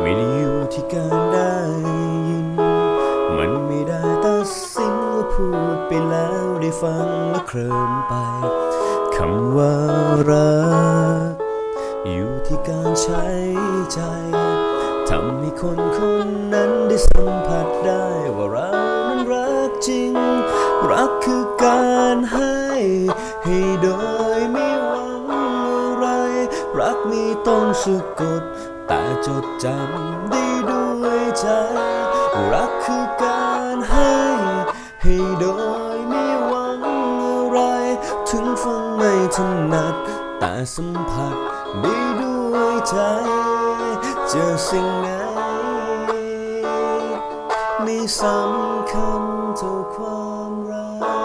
ไม่ได้อยู่ที่การได้ยิน มันไม่ได้ตัดสินว่าพูดไปแล้วได้ฟังแล้วเคลิมไป คำว่ารัก อยู่ที่การใช้ใจทำให้คนคนนั้นได้สัมผัสได้ว่าเรานั้นรักจริง รักคือการให้ ให้โดยไม่หวังอะไร รักมีต้องสะกด แต่จดจำได้ด้วยใจ รักคือการให้ ให้โดยไม่หวังอะไร ถึงฟังไม่ถนัด แต่สัมผัสได้ด้วยใจ เจอสิ่งไหนไม่สำคัญเท่าความรัก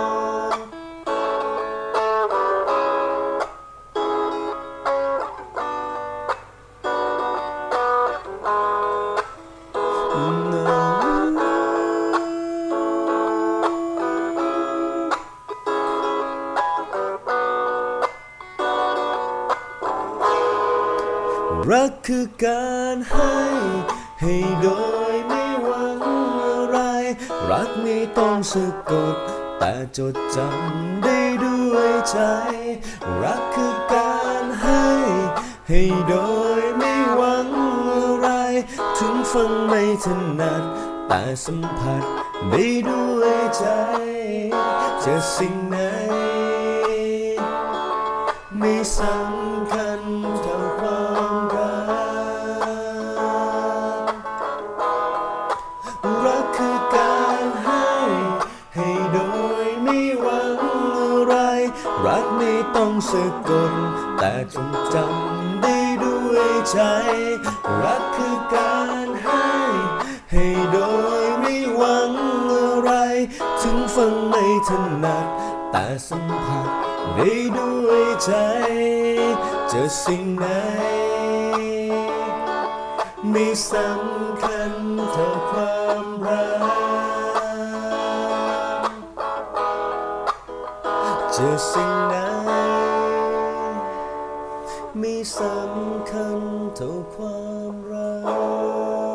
รักคือการให้ ให้โดยไม่หวังอะไร รักไม่ต้องสะกด แต่จดจำได้ด้วยใจ รักคือการให้ ให้โดยไม่หวังอะไร ถึงฟังไม่ถนัดแต่สัมผัสได้ด้วยใจ จะสิ่งไหนไม่สำคัญ รักไม่ต้องสะกด แต่จงจำได้ด้วยใจ รักคือการให้ ให้โดยไม่หวังอะไร ถึงฟังไม่ถนัด แต่สัมผัสได้ด้วยใจ เจอสิ่งไหนไม่สำคัญเท่าความ จอสิ่งไหนไม่สำคัญเท่าความรัก